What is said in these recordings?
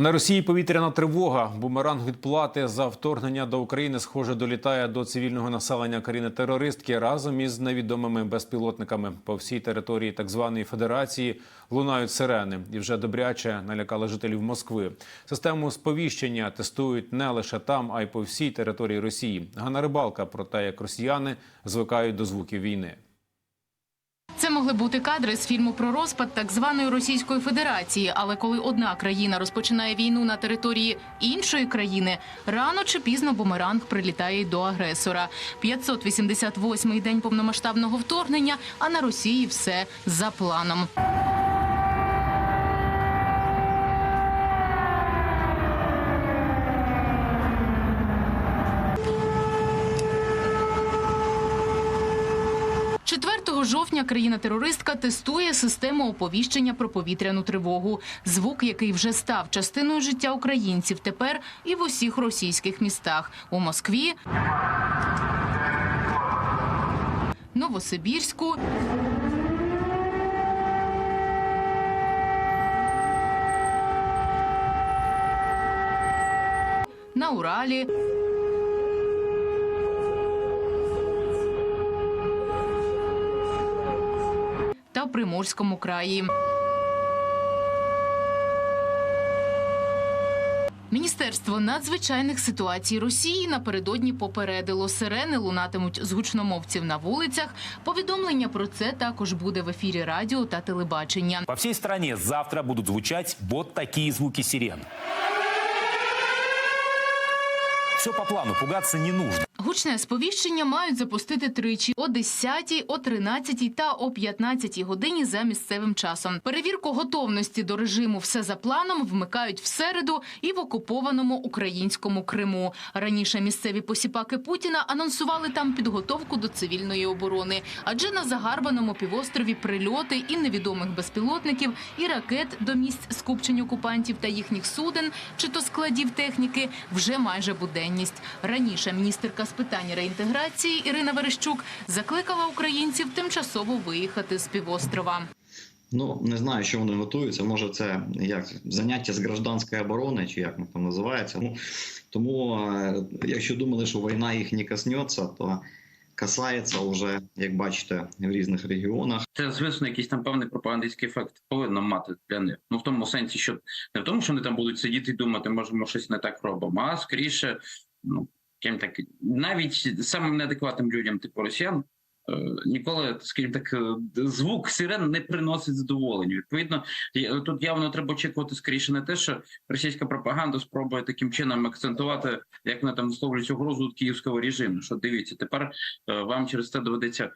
На Росії повітряна тривога. Бумеранг відплати за вторгнення до України, схоже, долітає до цивільного населення країни-терористки разом із невідомими безпілотниками по всій території так званої Федерації лунають сирени і вже добряче налякали жителів Москви. Систему сповіщення тестують не лише там, а й по всій території Росії. Ганна Рибалка про те, як росіяни звикають до звуків війни. Це могли бути кадри з фільму про розпад так званої Російської Федерації. Але коли одна країна розпочинає війну на території іншої країни, рано чи пізно бумеранг прилітає до агресора. 588-й день повномасштабного вторгнення, а на Росії все за планом. – жовтня країна-терористка тестує систему оповіщення про повітряну тривогу. Звук, який вже став частиною життя українців, тепер і в усіх російських містах у Москві, Новосибірську. На Уралі. Приморському краї. Міністерство надзвичайних ситуацій Росії напередодні попередило сирени лунатимуть з гучномовців на вулицях. Повідомлення про це також буде в ефірі радіо та телебачення. По всей стране завтра будут звучать вот такие звуки сирен. Все по плану, пугаться не нужно. Гучне сповіщення мають запустити тричі о 10, о 13 та о 15 годині за місцевим часом. Перевірку готовності до режиму все за планом вмикають в середу і в окупованому українському Криму. Раніше місцеві посіпаки Путіна анонсували там підготовку до цивільної оборони, адже на загарбаному півострові прильоти і невідомих безпілотників, і ракет до місць скупчень окупантів та їхніх суден, чи то складів техніки, вже майже буденність. Раніше міністерка з питань реінтеграції Ірина Верещук закликала українців тимчасово виїхати з півострова. Ну не знаю, що вони готуються. Може, це як заняття з гражданської оборони, чи як воно там називається. Ну тому, е, якщо думали, що війна їх не коснеться, то касається вже, як бачите, в різних регіонах. Це звісно якийсь там певний пропагандистський ефект повинно мати для них. Ну в тому сенсі, що не в тому, що вони там будуть сидіти і думати, може, ми щось не так робимо, а скоріше, ну ким так навіть самим неадекватним людям, типу росіян. е, Ніколи, скажімо так, е, звук сирен не приносить задоволення. Відповідно, тут явно треба очікувати скоріше не те, що російська пропаганда спробує таким чином акцентувати, як вони там висловлюють угрозу київського режиму. Що дивіться, тепер е, вам через це доведеться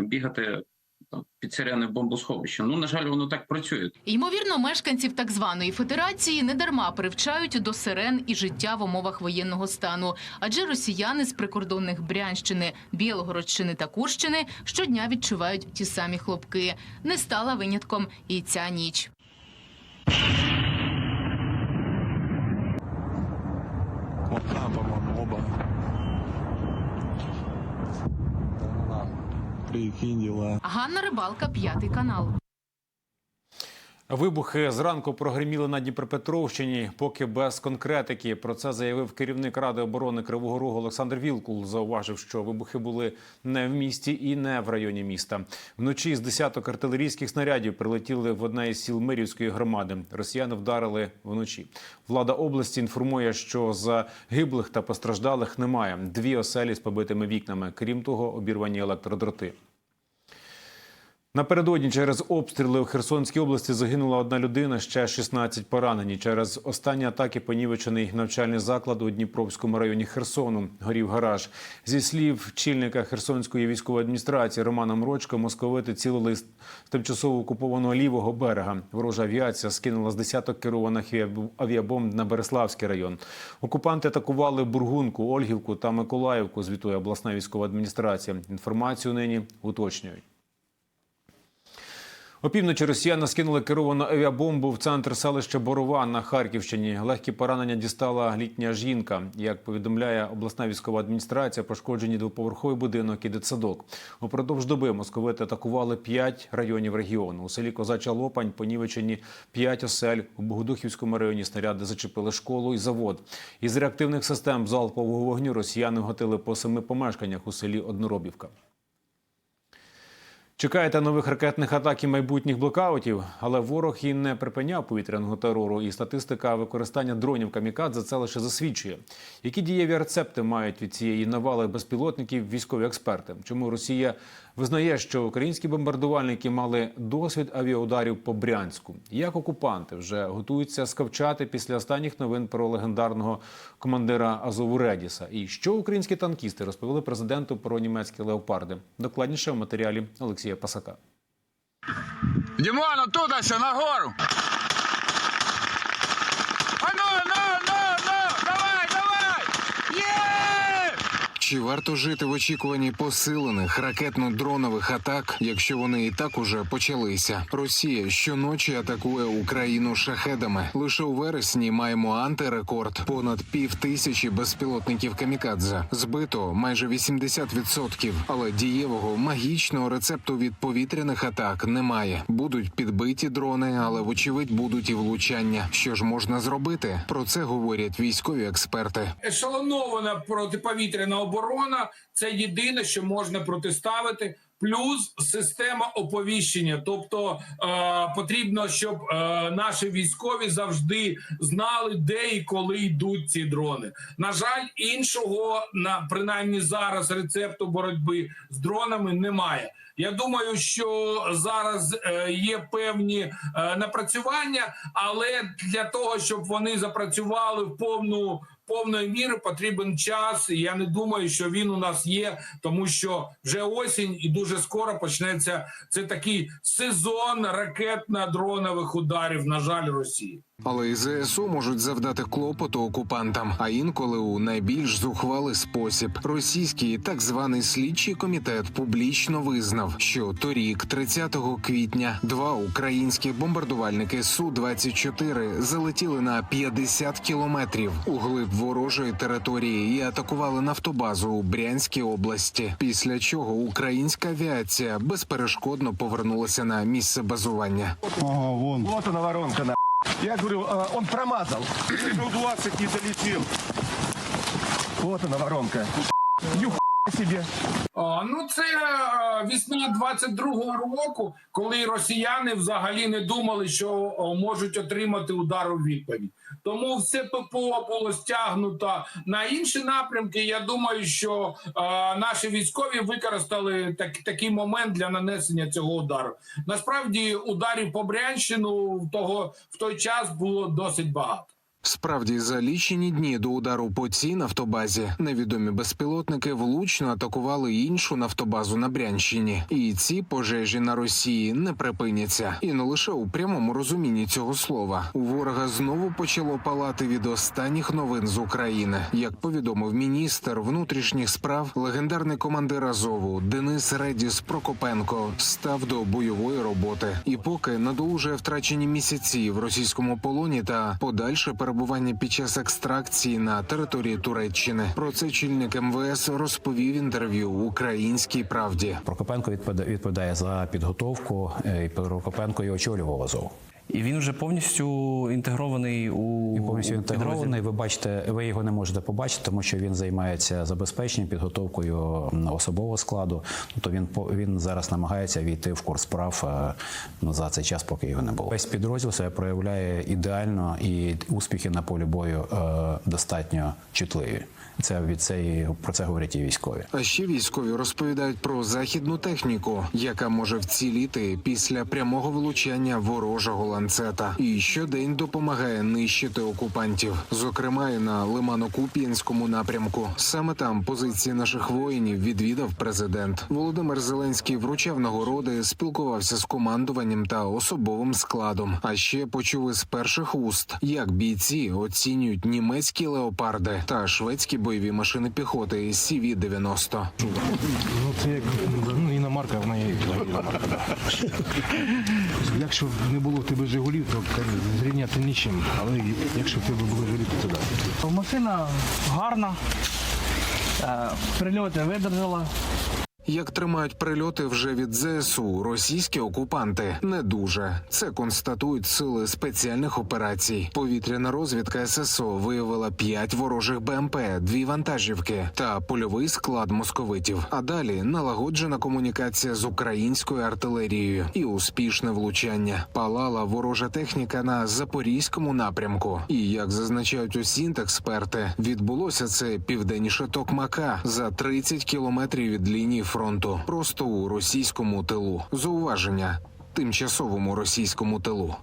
бігати там, під сирени бомбосховище. Ну на жаль, воно так працює. Ймовірно, мешканців так званої федерації недарма привчають до сирен і життя в умовах воєнного стану. Адже росіяни з прикордонних Брянщини, Білгородщини та Курщини щодня відчувають ті самі хлопки. Не стала винятком і ця ніч. Вот там, по-моему, оба. Да, Прикинь дела. Ганна Рибалка, п'ятий канал. Вибухи зранку прогреміли на Дніпропетровщині, поки без конкретики. Про це заявив керівник ради оборони Кривого Рогу Олександр Вілкул. Зауважив, що вибухи були не в місті і не в районі міста. Вночі з десяток артилерійських снарядів прилетіли в одне із сіл Мирівської громади. Росіяни вдарили вночі. Влада області інформує, що загиблих та постраждалих немає. Дві оселі з побитими вікнами. Крім того, обірвані електродроти. Напередодні через обстріли в Херсонській області загинула одна людина, ще 16 поранені. Через останні атаки понівечений навчальний заклад у Дніпровському районі Херсону. Горів гараж. Зі слів чільника Херсонської військової адміністрації Романа Мрочка, московити цілили з тимчасово окупованого лівого берега. Ворожа авіація скинула з десяток керованих авіабомб на Береславський район. Окупанти атакували Бургунку, Ольгівку та Миколаївку. Звітує обласна військова адміністрація. Інформацію нині уточнюють. Опівночі росіяни скинули керовану авіабомбу в центр селища Борова на Харківщині. Легкі поранення дістала літня жінка. Як повідомляє обласна військова адміністрація, пошкоджені двоповерховий будинок і дитсадок. Упродовж доби московити атакували п'ять районів регіону. У селі Козача Лопань понівечені п'ять осель. У Богодухівському районі снаряди зачепили школу і завод. Із реактивних систем залпового вогню росіяни гатили по семи помешканнях у селі Одноробівка. Чекаєте нових ракетних атак і майбутніх блокаутів, але ворог і не припиняв повітряного терору. І статистика використання дронів камікадзе це лише засвідчує. Які дієві рецепти мають від цієї навали безпілотників військові експерти? Чому Росія визнає, що українські бомбардувальники мали досвід авіаударів по Брянську? Як окупанти вже готуються скавчати після останніх новин про легендарного командира Азову Редіса? І що українські танкісти розповіли президенту про німецькі леопарди? Докладніше в матеріалі Олексія Пасака. Дімон, оттуда все, нагору. А ну, ну, ну, ну, давай, давай! Є! Чи варто жити в очікуванні посилених ракетно-дронових атак, якщо вони і так уже почалися? Росія щоночі атакує Україну шахедами. Лише у вересні маємо антирекорд понад пів тисячі безпілотників камікадзе. Збито майже 80%. Але дієвого магічного рецепту від повітряних атак немає. Будуть підбиті дрони, але вочевидь будуть і влучання. Що ж можна зробити? Про це говорять військові експерти. ешелонована протиповітряна оборона це єдине, що можна протиставити. Плюс система оповіщення, тобто е, потрібно, щоб е, наші військові завжди знали, де і коли йдуть ці дрони. На жаль, іншого на принаймні зараз рецепту боротьби з дронами немає. Я думаю, що зараз е, є певні е, напрацювання, але для того, щоб вони запрацювали в повну повної міри, потрібен час. І я не думаю, що він у нас є, тому що вже осінь і дуже скоро почнеться це такий сезон ракетно-дронових ударів. На жаль, Росії. Але і ЗСУ можуть завдати клопоту окупантам, а інколи у найбільш зухвалий спосіб. Російський так званий слідчий комітет публічно визнав, що торік, 30 квітня, два українські бомбардувальники су 24 залетіли на 50 кілометрів у глиб ворожої території і атакували нафтобазу у Брянській області. Після чого українська авіація безперешкодно повернулася на місце базування. Ага, вон. Вот она воронка, на. Я говорю, он промазал. 20 не долетел. Вот она воронка. Нюх себе. Ну це е, весна 22-го року, коли росіяни взагалі не думали, що можуть отримати удар у відповідь. Тому все ППО було стягнуто на інші напрямки. Я думаю, що е, наші військові використали так, такий момент для нанесення цього удару. Насправді, ударів по Брянщину того в той час було досить багато. Справді, за лічені дні до удару по цій нафтобазі невідомі безпілотники влучно атакували іншу нафтобазу на Брянщині, і ці пожежі на Росії не припиняться. І не лише у прямому розумінні цього слова. У ворога знову почало палати від останніх новин з України. Як повідомив міністр внутрішніх справ, легендарний командир Азову Денис Редіс Прокопенко став до бойової роботи. І поки надолужує втрачені місяці в російському полоні та подальше перебування під час екстракції на території Туреччини. Про це чільник МВС розповів інтерв'ю українській правді. Прокопенко відповідає за підготовку, е, і Прокопенко і очолював Азов. І він вже повністю інтегрований у І повністю інтегрований. Ви бачите, ви його не можете побачити, тому що він займається забезпеченням, підготовкою особового складу. Тобто він по- він зараз намагається війти в курс справ е, ну, за цей час, поки його не було. Весь підрозділ себе проявляє ідеально, і успіхи на полі бою е, достатньо чутливі. Це від цієї про це говорять і військові. А ще військові розповідають про західну техніку, яка може вціліти після прямого влучання ворожого ланцета, і щодень допомагає нищити окупантів, зокрема і на Лимано-Куп'янському напрямку. Саме там позиції наших воїнів відвідав президент. Володимир Зеленський вручав нагороди, спілкувався з командуванням та особовим складом. А ще почув із перших уст, як бійці оцінюють німецькі леопарди та шведські бойові машини піхоти CV-90. Ну, це як ну, іномарка, вона є іномарка, да. Якщо б не було в тебе Жигулів, то зрівняти нічим. Але якщо в тебе були Жигулі, то так. Машина гарна, е, прильоти видержала. Як тримають прильоти вже від ЗСУ, російські окупанти не дуже. Це констатують сили спеціальних операцій. Повітряна розвідка ССО виявила п'ять ворожих БМП, дві вантажівки та польовий склад московитів. А далі налагоджена комунікація з українською артилерією і успішне влучання. Палала ворожа техніка на запорізькому напрямку. І як зазначають усі експерти, відбулося це південніше Токмака за 30 кілометрів від лінії фронту, просто у російському тилу. Зауваження тимчасовому російському тилу.